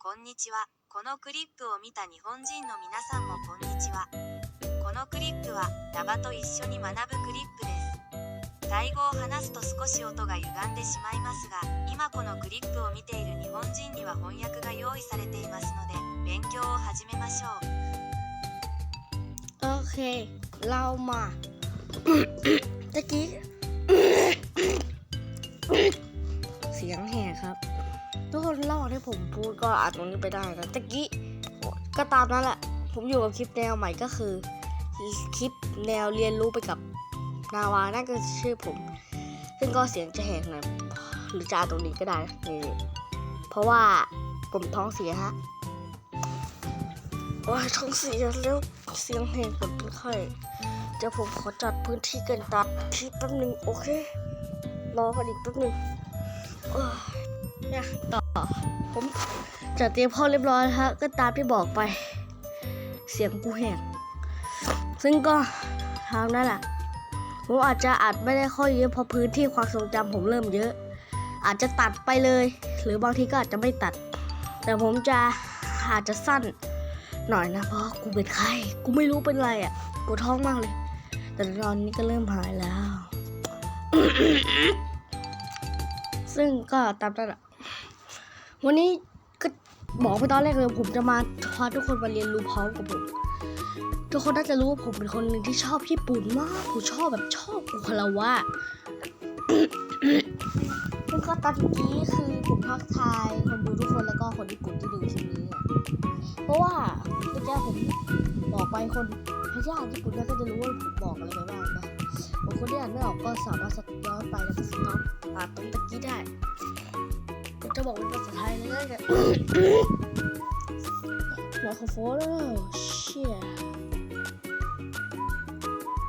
こんにちは。このクリップを見た日本人の皆さんもこんにちは。このクリップは Java と一緒に学ぶクリップです。タイ語を話すと少し音が歪んでしまいますが、今このクリップを見ている日本人には翻訳が用意されていますので、勉強を始めましょう。 โอเค เรามา ตะกี้ เสียงแหกครับ ทุกคนเล่าที่ผมพูดก็อาจตรงนี้ไปได้นะตะกี้ก็ตามนั้นแหละ ผมอยู่กับคลิปแนวใหม่ก็คือ คลิปแนวเรียนรู้ไปกับนาวานั่นก็ชื่อผม ซึ่งก็เสียงจะแหกหน่อยหรือจะอาตรงนี้ก็ได้นี่เพราะว่าผมท้องเสียฮะว้ายท้องเสียแล้วเสียงเพลงผมเป็นไข้เดี๋ยวผมขอจัดพื้นที่กันตัดที่แป๊บนึงโอเครอกันอีกแป๊บนึงเอ้ย นี่ยต่อ ผมจัดเตรียมพร้อเรียบร้อยแล้วฮะก็ตามที่บอกไป เสียงกูแหกซึ่งก็ทางนั้นแหละผมอาจจะอัดไม่ได้ค่อยเยอะเพราะพื้นที่ความทรงจำผมเริ่มเยอะ อาจจะตัดไปเลย หรือบางทีก็อาจจะไม่ตัด แต่ผมจะอาจจะสั้นหน่อยนะเพราะกูเป็นไข้กูไม่รู้เป็นไรอะปวดท้องมากเลย แต่ตอนนี้ก็เริ่มหายแล้ว ซึ่งก็ตามนั้นอะ วันนี้ก็บอกไปตอนแรกเลยผมจะมาพาทุกคนมาเรียนรู้พร้อมกับผมทุกคนน่าจะรู้ว่าผมเป็นคนหนึ่งที่ชอบญี่ปุ่นมากผมชอบแบบชอบอุคาราวะซึ่งก็ตอนนี้คือผมทักทายคนดูทุกคนแล้วก็คนญี่ปุ่นที่ดูคลิปนี้เพราะว่าเมื่อกี้ผมบอกไปคนพยาธิญี่ปุ่นก็จะรู้ว่าผมบอกอะไรไปบ้างนะบางคนที่อ่านไม่ออกก็สามารถสต็อปย้อนไปแล้วก็สต็อปอ่านตรงตะกี้ได้ จะบอกเป็นภาษาไทยเลยกันไมโครโฟนแล้วเชี่ย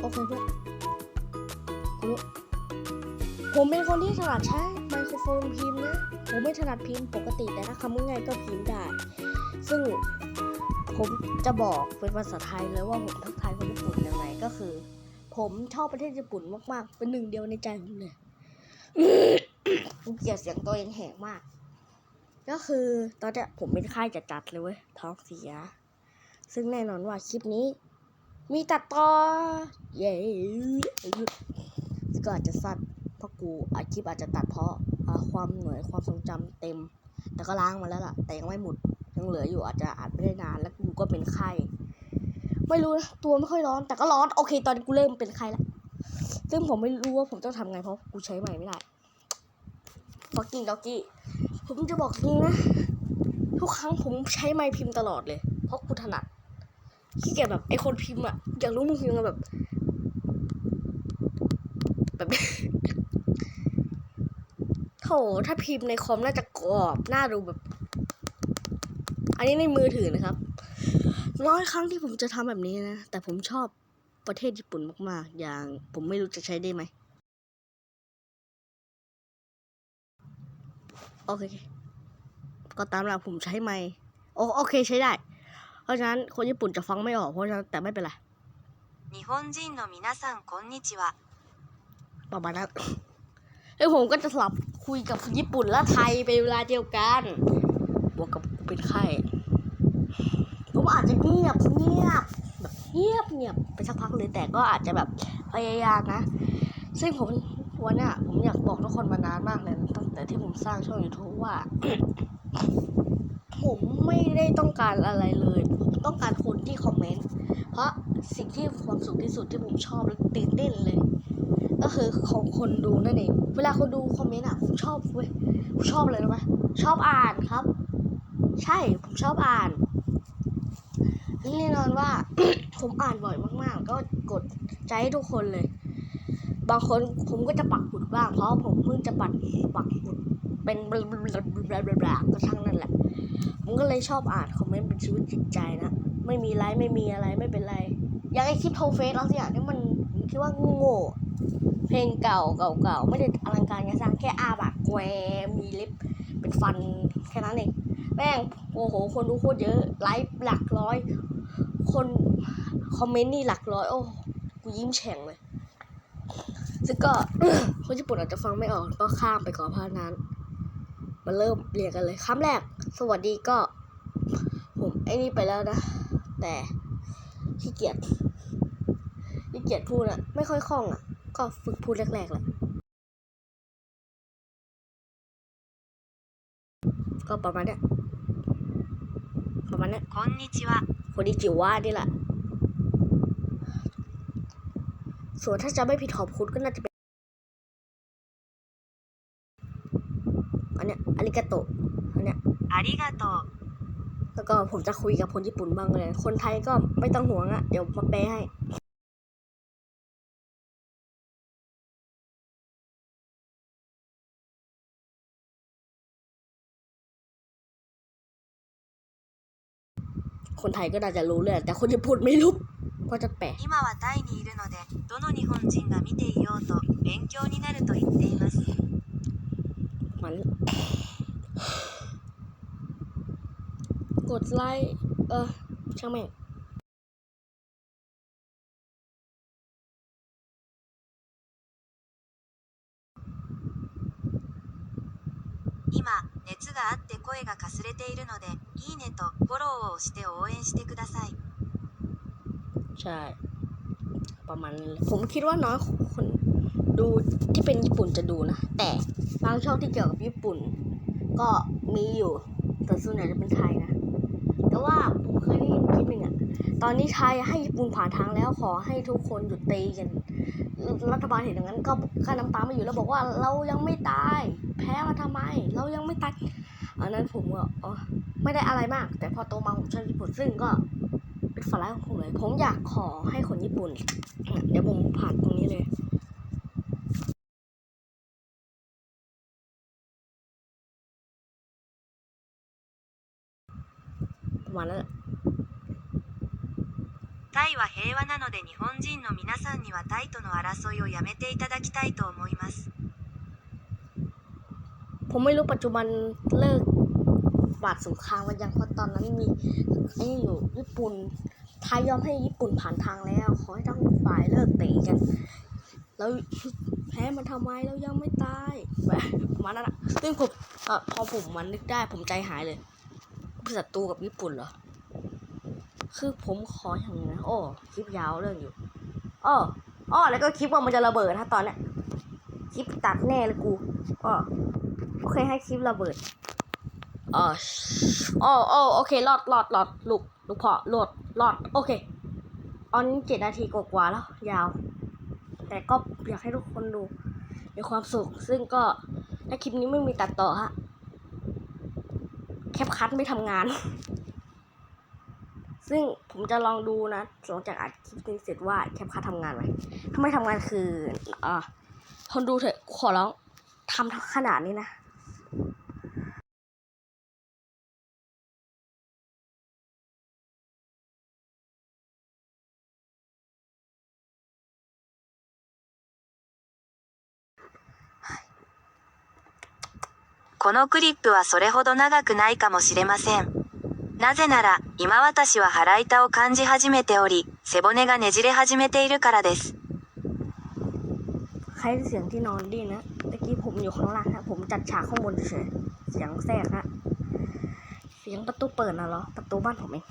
โอเคเพื่อนกูรู้ผมเป็นคนที่ถนัดใช้ไมโครโฟนพิมพ์นะ ผมไม่ถนัดพิมพ์ปกติแต่ถ้าคำง่ายก็พิมพ์ได้ ซึ่งผมจะบอกเป็นภาษาไทยเลยว่าผมทักทายคนญี่ปุ่นยังไงก็คือ ผมชอบประเทศญี่ปุ่นมากๆ เป็นหนึ่งเดียวในใจผมเลยผมเกลียดเสียงตัวเองแหกมาก ก็คือตอนเนี้ยผมเป็นไข้จะจัดๆเลยเว้ยท้องเสีย ซึ่งแน่นอนว่าคลิปนี้ มีตัดต่อ เย้ก็อาจจะสั้นเพราะกูอาคลิปอาจจะตัดเพราะอ่าความเหนื่อยความทรงจำเต็ม แต่ก็ล้างมาแล้วล่ะ แต่ยังไม่หมดยังเหลืออยู่อาจจะอาจไม่ได้นานแล้วกูก็เป็นไข้ไม่รู้นะตัวไม่ค่อยร้อนแต่ก็ร้อนโอเค ตอนกูเริ่มเป็นไข้แล้วซึ่งผมไม่รู้ว่าผมต้องทำไงเพราะกูใช้ใหม่ไม่ได้ฟอกกิ้งด็อกกี้ ผมจะบอกจริงนะ ทุกครั้งผมใช้ไม้พิมพ์ตลอดเลย เพราะกูถนัดขี้เกียจแบบไอคนพิมพ์อะอยากรู้มึงพิมพ์ยังไงแบบ แบบโถถ้าพิมพ์ในคอมน่าจะกรอบน่าดูแบบ อันนี้ในมือถือนะครับร้อยครั้งที่ผมจะทำแบบนี้นะ แต่ผมชอบประเทศญี่ปุ่นมาก ๆ อย่าง ผมไม่รู้จะใช้ได้ไหม โอเค ก็ตามหลักผมใช้ไมค์โอโอเคใช้ได้ เพราะฉะนั้นคนญี่ปุ่นจะฟังไม่ออก เพราะฉะนั้นแต่ไม่เป็นไร 日本人の皆さんこんにちは。 ประมาณนั้น แล้วผมก็จะสลับคุยกับญี่ปุ่นและไทยเป็นเวลาเดียวกัน บวกกับกูเป็นไข้ ผมอาจจะเงียบเงียบแบบเงียบเงียบไปสักพักเลยแต่ก็อาจจะแบบพยายามนะ ซึ่งผมวันเนี้ยผมอยากบอกทุกคนมานานมากเลยนะตั้ง แต่ที่ผมสร้างช่อง YouTube ว่า ผมไม่ได้ต้องการอะไรเลย ผมต้องการคนที่คอมเมนต์ เพราะสิ่งที่ความสุขที่สุดที่ผมชอบและตื่นเต้นเลย ก็คือของคนดูนั่นเอง เวลาคนดูคอมเมนต์อะผมชอบเว้ยผมชอบเลยรู้ไหมชอบอ่านครับ ใช่ผมชอบอ่านแน่นอนว่า ผมอ่านบ่อยมาก ๆ ก็กดใจให้ทุกคนเลย บางคนผมก็จะปักหมุดบ้าง เพราะผมเพิ่งจะปักปักหมุดเป็นบลาบลาบลาบลาบก็ช่างนั่นแหละ ผมก็เลยชอบอ่านคอมเมนต์เป็นชีวิตจิตใจนะ ไม่มีไลค์ไม่มีอะไรไม่เป็นไร อย่างไอคลิปโทเฟสแล้วสิอะนี่มันผมคิดว่าโง่ เพลงเก่าเก่าเก่าไม่ได้อลังการงานสร้างแค่อาบากแควมีเล็บเป็นฟันแค่นั้นเอง แม่งโอ้โห คนดูโคตรเยอะไลฟ์หลักร้อย คนคอมเมนต์นี่หลักร้อย โอ้กูยิ้มแฉ่งเลย ซึ่งก็คนญี่ปุ่นอาจจะฟังไม่ออกก็ข้ามไปก่อนเพราะนั้น มาเริ่มเรียนกันเลยคำแรก สวัสดีก็ ผมไอ้นี่ไปแล้วนะ แต่ขี้เกียจขี้เกียจพูดอะไม่ค่อยคล่องอะก็ฝึกพูดแรกๆแหละก็ประมาณเนี้ยประมาณเนี้ยคนนิจิวะคนนิจิวะนี่แหละ ส่วนถ้าจะไม่ผิดขอบคุณก็น่าจะเป็นอันเนี้ยอาริกาโตะอันเนี้ยอาริกาโตะแล้วก็ผมจะคุยกับคนญี่ปุ่นบ้างเลย คนไทยก็ไม่ต้องห่วงอะเดี๋ยวมาแปลให้คนไทยก็น่าจะรู้เลยแต่คนญี่ปุ่นไม่รู้ ก็จะแปล 今はタイにいるのでどの日本人が見ていようと勉強になると言っています มัน กดไลค์เออ ช่างแม่ง 今熱があって声がかすれているのでいいねとフォローを押して応援してください ใช่ ประมาณนั้ผมคิดว่าน้อยคนดูที่เป็นญี่ปุ่นจะดูนะ แต่บางช่องที่เกี่ยวกับญี่ปุ่น ก็มีอยู่แต่ส่วนใหญ่จะเป็นไทยนะ แต่ว่าผมเคยได้ยินคลิปหนึ่งอะตอนนี้ไทยให้ญี่ปุ่นผ่านทางแล้วขอให้ทุกคนหยุดตีกัน รัฐบาลเห็นอย่างนั้นก็กั้นน้ำตาไม่อยู่แล้วบอกว่าเรายังไม่ตาย แพ้มาทำไม เรายังไม่ตายอันนั้นผมก็อ๋อไม่ได้อะไรมาก แต่พอโตมาผมชอบญี่ปุ่นซึ่งก็ เป็นฝันร้ายของผมเลย ผมอยากขอให้คนญี่ปุ่น เดี๋ยวผมผ่านตรงนี้เลย ประมาณนั้นแหละ タイは平和なので日本人の皆さんにはタイとの争いをやめていただきたいと思います ผมไม่รู้ปัจจุบันเลิก บาดสงครามกันยังเพราะตอนนั้นมีไอ้นี่อยู่ญี่ปุ่นไทยยอมให้ญี่ปุ่นผ่านทางแล้ว ขอให้ทั้งฝ่ายเลิกตีกัน แล้วแพ้มันทำไมเรายังไม่ตายแบบมานั้นอะซึ่งผมอพอผมมันนึกได้ผมใจหายเลยเป็นศัตรูกับญี่ปุ่นเหรอ คือผมขออย่างนี้นะโอ้คลิปยาวเรื่องอยู่อ้ออ้อแล้วก็คลิปว่ามันจะระเบิดนะตอนเนี้ยคลิปตัดแน่เลยกูอ้อโอเคให้คลิประเบิด อ๋ออ๋ออ๋อโอเครอดรอดรอดลูกลูกพอรอดรอดโอเคตอนนี้เจ็ดนาทีกว่าแล้ว ยาว แต่ก็อยากให้ทุกคนดูมีความสุข ซึ่งก็ในคลิปนี้ไม่มีตัดต่อฮะแคปคัทไม่ทำงาน ซึ่งผมจะลองดูนะหลังจากอัดคลิปนี้เสร็จว่าแคปคัททำงานไหมถ้าไม่ทำงานคืออ่าทนดูเถอะขอร้องทำขนาดนี้นะ このクリップはそれほど長くないかもしれません。なぜなら、今私は腹痛を感じ始めており、背骨がねじれ始めているからです。 ใครเสียงที่นอนดีนะตะกี้ผมอยู่ข้างล่างฮะ ผมจัดฉากข้างบนเฉยเสียงแทรกฮะ เสียงประตูเปิดนะเหรอ ประตูบ้านผมเอง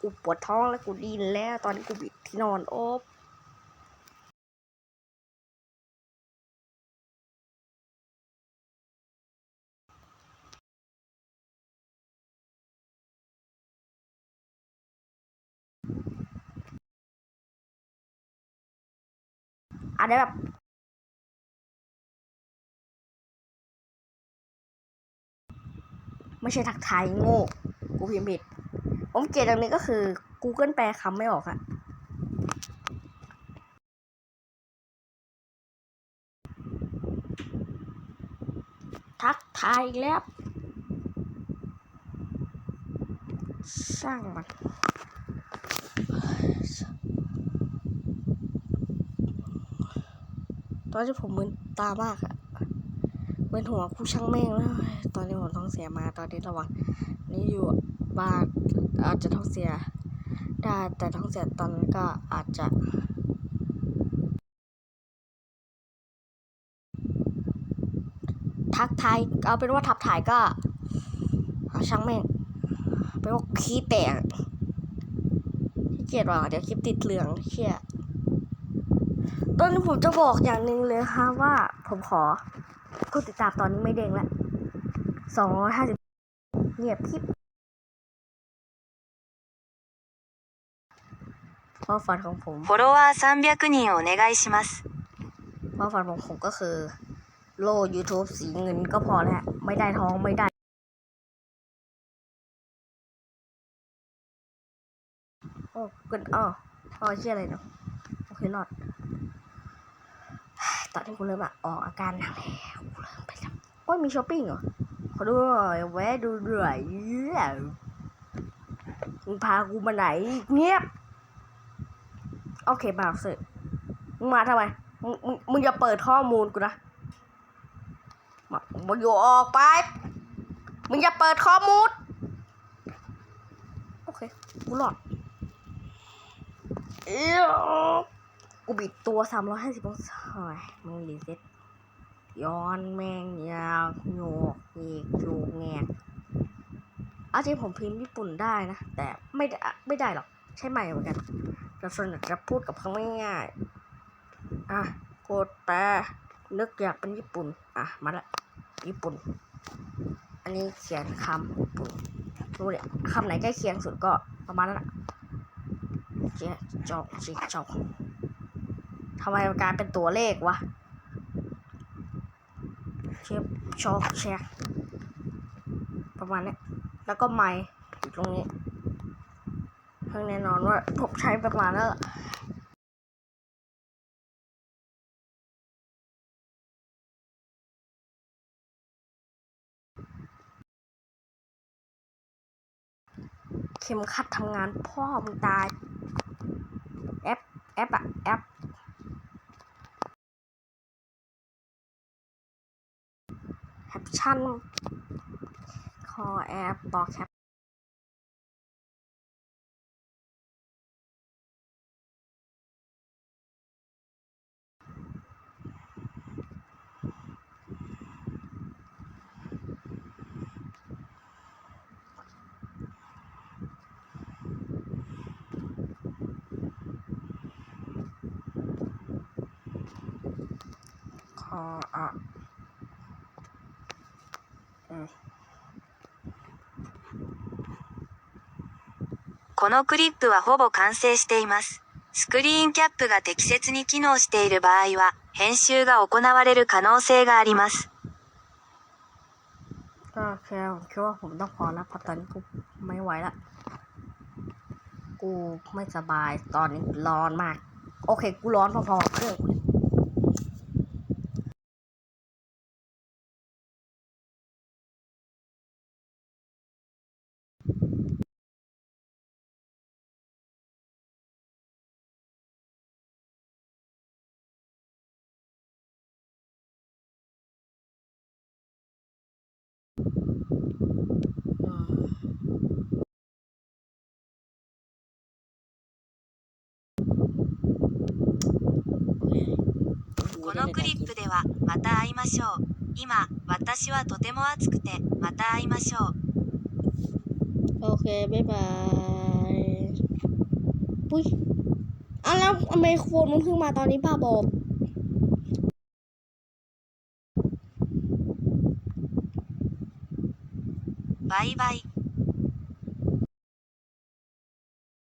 กูปวดท้องแล้วกูดีนแล้ว ตอนนี้กูบิดที่นอนโอ๊บ อาจจะแบบไม่ใช่ทักทายโง่กูพิมพ์ผิดผมเกลียดอย่างนี้ก็คือ Google แปลคำไม่ออกอะทักทายแล้วสร้างมัน ตอนที่ผมมึนตามากอะมึนหัวกูช่างแม่งแล้วตอนนี้ผมท้องเสียมาตอนนี้ระหว่างนี้อยู่บ้านอาจจะท้องเสียได้แต่ท้องเสียตอนนั้นก็อาจจะทักทายเอาเป็นว่าทับถ่ายก็ช่างแม่งเป็นว่าขี้แตกขี้เกียจว่ะเดี๋ยวคลิปติดเหลืองเชี่ย ตอนนี้ผมจะบอกอย่างหนึ่งเลยค่ะว่า ผมขอผู้ติดตามตอนนี้ไม่เด้งแล้วสองร้อยห้าสิบเงียบคลิปความฝันของผม フォロワー300人お願いします。 ความฝันของผมก็คือ โล่ YouTube สีเงินก็พอแล้ว ไม่ได้ท้องไม่ได้ โอ้เกินอ้ออ้อเชื่ออะไรเนาะโอเครอด ตอนนี้กูเริ่มอะออกอาการหนักแล้วกูเริ่มไปแล้วโอ้ยมีช้อปปิ้งเหรอขอดูหน่อยแวะดูหน่อยมึงพากูมาไหนเงียบ โอเคมาเสร็จมึงมาทำไมมึงมึงอย่าเปิดข้อมูลกูนะมามึงอยู่ออกไป มึงอย่าเปิดข้อมูล โอเค กูหลอดเอ้ย กูบิดตัวสามร้อยห้าสิบองศาเฮ้ยมึงรีเซ็ตย้อนแมงยาวโยกอีกโยกแงกอาจริงผมพิมพ์ญี่ปุ่นได้นะ แต่ไม่ได้ไม่ได้หรอก ใช่ไหมเหมือนกันแต่ส่วนจะพูดกับเขาง่ายๆอะกดแปลนึกอยากเป็นญี่ปุ่น อะ มาละญี่ปุ่น อันนี้เขียนคำญี่ปุ่นรู้เนี่ยคำไหนใกล้เคียงสุดก็ประมาณนั้นแหละเจ๊จอกจิกจอก ทำไมมันกลายเป็นตัวเลขวะเชฟช็อกแชกประมาณนี้แล้วก็ไม้อยู่ตรงนี้ทั้งแน่นอนว่าผมใช้ประมาณนั้นแหละเข็มขัดทำงานพ่อมึงตาย แอป แอปอะแอป ปชั่น คอแอปบอกแคปคออะอืม このクリップはほぼ完成しています。スクリーンキャップが適切に機能している場合は、編集が行われる可能性があります。 ก็แค่ผมคิดว่าผมต้องพอแล้วเพราะตอนนี้กูไม่ไหวละ กูไม่สบายตอนนี้ร้อนมาก โอเค กูร้อนพอๆกับเครื่อง このクリップでは、また会いましょう。今、私はとても暑くて、また会いましょう。 โอเค บ๊ายบาย ปุ้ยอ้าวแล้วอเมโครมันเพิ่งมาตอนนี้ป้าบอก バイバイ。